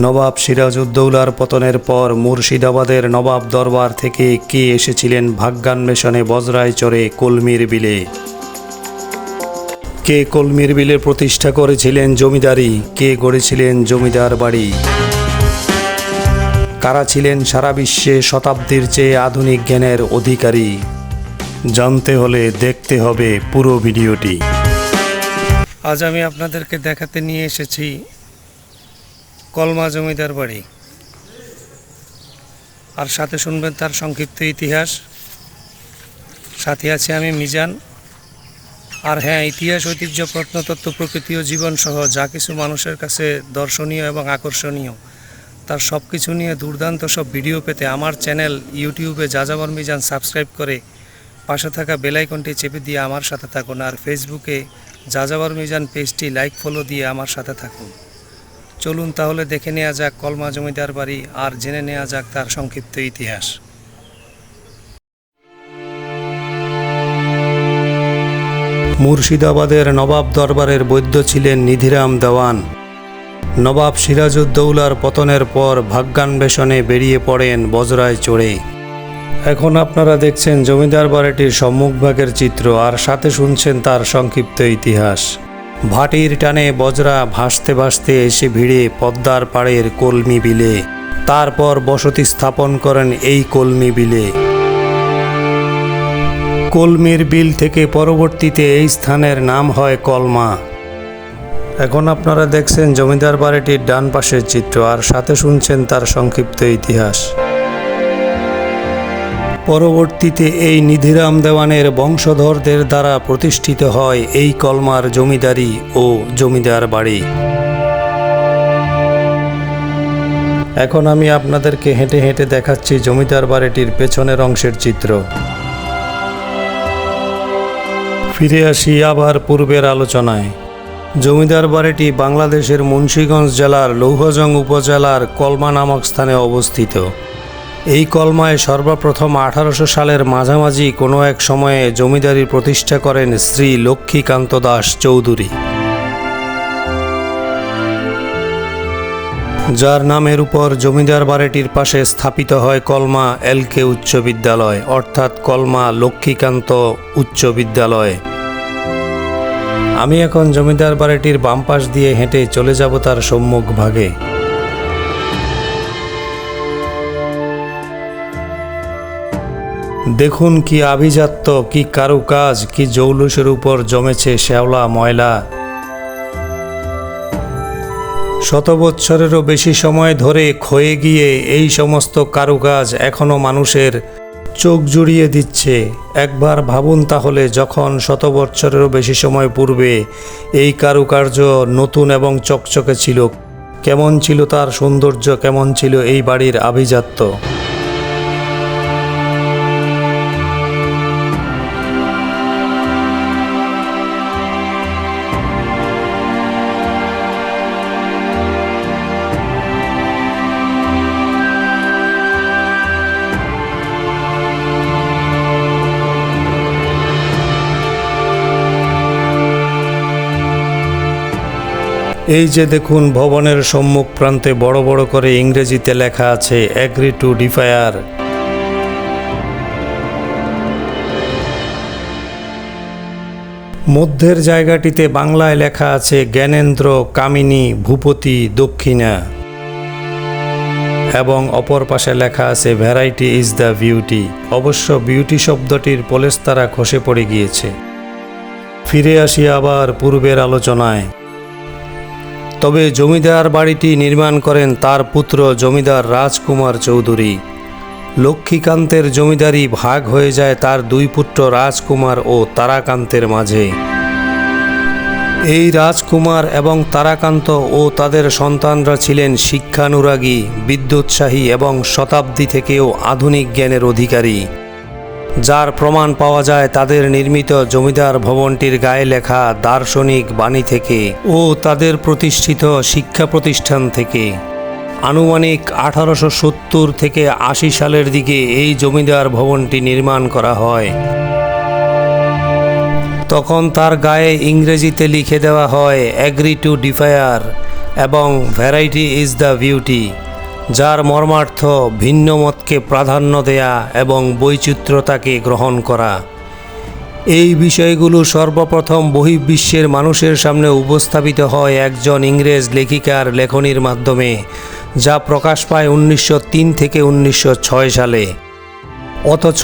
নবাব সিরাজউদ্দৌলার পতনের পর মুর্শিদাবাদের নবাব দরবার থেকে কে এসেছিলেন ভাগ্যান্বেষণে বজরায় চড়ে কলমির বিলে? কে কলমির বিলে প্রতিষ্ঠা করেছিলেন জমিদারি? কে গড়েছিলেন জমিদার বাড়ি? কারা ছিলেন সারা বিশ্বে শতাব্দীর চেয়ে আধুনিক জ্ঞানের অধিকারী? জানতে হলে দেখতে হবে পুরো ভিডিওটি। আজ আমি আপনাদেরকে দেখাতে নিয়ে এসেছি কলমা জমিদার বাড়ি। আর সাথে শুনবেন তার সংক্ষিপ্ত ইতিহাস। সাথে আছি আমি মিজান। আর হ্যাঁ ইতিহাস, ঐতিহ্য, প্রত্নতত্ত্ব, প্রকৃতি ও জীবন সহ যা কিছু মানুষের কাছে দর্শনীয় এবং আকর্ষণীয়, তার সব কিছু নিয়ে দুর্দান্ত সব ভিডিও পেতে আমার চ্যানেল ইউটিউবে যাযাবর মিজান সাবস্ক্রাইব করে পাশে থাকা বেলাইকনটি চেপে দিয়ে আমার সাথে থাকুন। আর ফেসবুকে যাযাবর মিজান পেজটি লাইক, ফলো দিয়ে আমার সাথে থাকুন। চলুন তাহলে দেখে নেওয়া যাক কলমা জমিদার বাড়ি আর জেনে নেওয়া যাক তার সংক্ষিপ্ত ইতিহাস। মুর্শিদাবাদের নবাব দরবারের বৈদ্য ছিলেন নিধিরাম দেওয়ান। নবাব সিরাজউদ্দৌলার পতনের পর ভাগ্যান্বেষণে বেরিয়ে পড়েন বজরায় চড়ে। এখন আপনারা দেখছেন জমিদার বাড়িটির সম্মুখভাগের চিত্র আর সাথে শুনছেন তার সংক্ষিপ্ত ইতিহাস। ভাটির টানে বজরা ভাসতে ভাসতে এসে ভিড়ে পদ্মার পাড়ের কলমি বিলে। তারপর বসতি স্থাপন করেন এই কলমি বিলে। কলমির বিল থেকে পরবর্তীতে এই স্থানের নাম হয় কলমা। এখন আপনারা দেখছেন জমিদার বাড়িটির ডান পাশের চিত্র, আর সাথে শুনছেন তার সংক্ষিপ্ত ইতিহাস। পরবর্তীতে এই নিধিরাম দেওয়ানের বংশধরদের দ্বারা প্রতিষ্ঠিত হয় এই কলমার জমিদারি ও জমিদার বাড়ি। এখন আমি আপনাদেরকে হেঁটে হেঁটে দেখাচ্ছি জমিদার বাড়িটির পেছনের অংশের চিত্র। ফিরে আসি আবার পূর্বের আলোচনায়। জমিদার বাড়িটি বাংলাদেশের মুন্সীগঞ্জ জেলার লৌহজং উপজেলার কলমা নামক স্থানে অবস্থিত। এই কলমায় সর্বপ্রথম আঠারোশো সালের মাঝামাঝি কোনো এক সময়ে জমিদারি প্রতিষ্ঠা করেন শ্রী লক্ষ্মীকান্ত দাস চৌধুরী। যার নামের উপর জমিদার বাড়িটির পাশে স্থাপিত হয় কলমা এলকে উচ্চ বিদ্যালয়, অর্থাৎ কলমা লক্ষ্মীকান্ত উচ্চ বিদ্যালয়। আমি এখন জমিদার বাড়িটির বাম পাশ দিয়ে হেঁটে চলে যাব তার সম্মুখ ভাগে। দেখুন কি আভিজাত্য, কি কারুকাজ, কি জৌলুসের উপর জমেছে শ্যাওলা ময়লা। শত বৎসরেরও বেশি সময় ধরে ক্ষয়ে গিয়ে এই সমস্ত কারুকাজ এখনও মানুষের চোখ জুড়িয়ে দিচ্ছে। একবার ভাবুন তাহলে যখন শত বৎসরেরও বেশি সময় পূর্বে এই কারুকার্য নতুন এবং চকচকে ছিল, কেমন ছিল তার সৌন্দর্য, কেমন ছিল এই বাড়ির আভিজাত্য? এই যে দেখুন, ভবনের সম্মুখ প্রান্তে বড় বড় করে ইংরেজিতে লেখা আছে অ্যাগ্রি টু ডিফায়ার মধ্যের জায়গাটিতে বাংলায় লেখা আছে, জ্ঞানেন্দ্র কামিনী ভূপতি দক্ষিণা। এবং অপর পাশে লেখা আছে ভ্যারাইটি ইজ দ্য বিউটি অবশ্য বিউটি শব্দটির পলেস্তারা খসে পড়ে গিয়েছে। ফিরে আসি আবার পূর্বের আলোচনায়। তবে জমিদার বাড়িটি নির্মাণ করেন তার পুত্র জমিদার রাজকুমার চৌধুরী। লক্ষ্মীকান্তের জমিদারি ভাগ হয়ে যায় তার দুই পুত্র রাজকুমার ও তারাকান্তের মাঝে। এই রাজকুমার এবং তারাকান্ত ও তাদের সন্তানরা ছিলেন শিক্ষানুরাগী, বিদ্যুৎসাহী এবং শতাব্দী থেকেও আধুনিক জ্ঞানের অধিকারী। যার প্রমাণ পাওয়া যায় তাদের নির্মিত জমিদার ভবনটির গায়ে লেখা দার্শনিক বাণী থেকে ও তাদের প্রতিষ্ঠিত শিক্ষা প্রতিষ্ঠান থেকে। আনুমানিক আঠারোশো সত্তর থেকে আশি সালের দিকে এই জমিদার ভবনটি নির্মাণ করা হয়। তখন তার গায়ে ইংরেজিতে লিখে দেওয়া হয় অ্যাগ্রি টু ডিফায়ার এবং ভ্যারাইটি ইজ দ্য বিউটি যার মর্মার্থ ভিন্ন মতকে প্রাধান্য দেয়া এবং বৈচিত্র্যতাকে গ্রহণ করা। এই বিষয়গুলো সর্বপ্রথম বহির্বিশ্বের মানুষের সামনে উপস্থাপিত হয় একজন ইংরেজ লেখিকার লেখনীর মাধ্যমে, যা প্রকাশ পায় উনিশশো তিন থেকে উনিশশো ছয় সালে। অথচ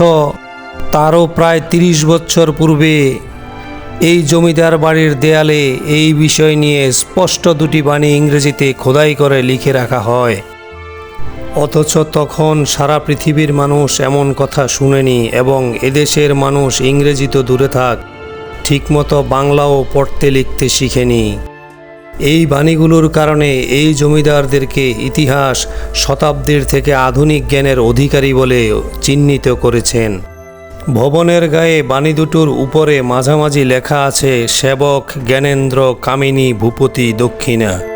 তারও প্রায় তিরিশ বছর পূর্বে এই জমিদার বাড়ির দেয়ালে এই বিষয় নিয়ে স্পষ্ট দুটি বাণী ইংরেজিতে খোদাই করে লিখে রাখা হয়। অথচ তখন সারা পৃথিবীর মানুষ এমন কথা শুনেনি এবং এদেশের মানুষ ইংরেজি তো দূরে থাক, ঠিকমতো বাংলাও পড়তে লিখতে শিখেনি। এই বাণীগুলোর কারণে এই জমিদারদেরকে ইতিহাস শতাব্দীর থেকে আধুনিক জ্ঞানের অধিকারী বলে চিহ্নিত করেছেন। ভবনের গায়ে বাণী দুটোর উপরে মাঝামাঝি লেখা আছে, সেবক জ্ঞানেন্দ্র কামিনী ভূপতি দক্ষিণা।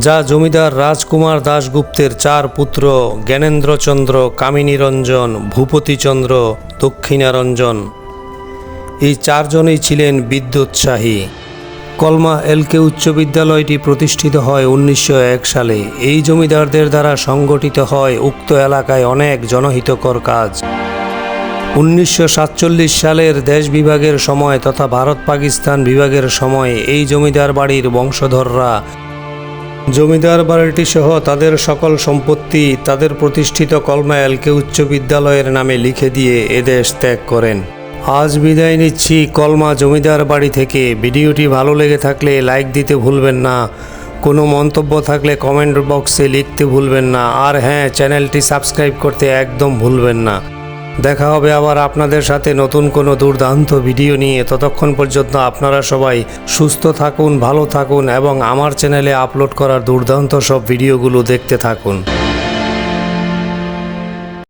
যা জমিদার রাজকুমার দাশগুপ্তের চার পুত্র জ্ঞানেন্দ্রচন্দ্র, কামিনীরঞ্জন, ভূপতিচন্দ্র, দক্ষিণারঞ্জন। এই চারজনই ছিলেন বিদ্যুৎসাহী। কলমা এলকে উচ্চ বিদ্যালয়টি প্রতিষ্ঠিত হয় উনিশশো এক সালে। এই জমিদারদের দ্বারা সংগঠিত হয় উক্ত এলাকায় অনেক জনহিতকর কাজ। উনিশশো সাতচল্লিশ সালের দেশ বিভাগের সময় তথা ভারত পাকিস্তান বিভাগের সময় এই জমিদার বাড়ির বংশধররা জমিদার বাড়িটি সহ তাদের সকল সম্পত্তি তাদের প্রতিষ্ঠিত কলমা এলকে উচ্চ বিদ্যালয়ের নামে লিখে দিয়ে এদেশ ত্যাগ করেন। আজ বিদায় নিচ্ছি কলমা জমিদার বাড়ি থেকে। ভিডিওটি ভালো লেগে থাকলে লাইক দিতে ভুলবেন না। কোনো মন্তব্য থাকলে কমেন্ট বক্সে লিখতে ভুলবেন না। আর হ্যাঁ চ্যানেলটি সাবস্ক্রাইব করতে একদম ভুলবেন না। দেখা হবে আবার আপনাদের সাথে নতুন কোনো দুর্দান্ত ভিডিও নিয়ে। ততক্ষণ পর্যন্ত আপনারা সবাই সুস্থ থাকুন, ভালো থাকুন এবং আমার চ্যানেলে আপলোড করার দুর্দান্ত সব ভিডিওগুলো দেখতে থাকুন।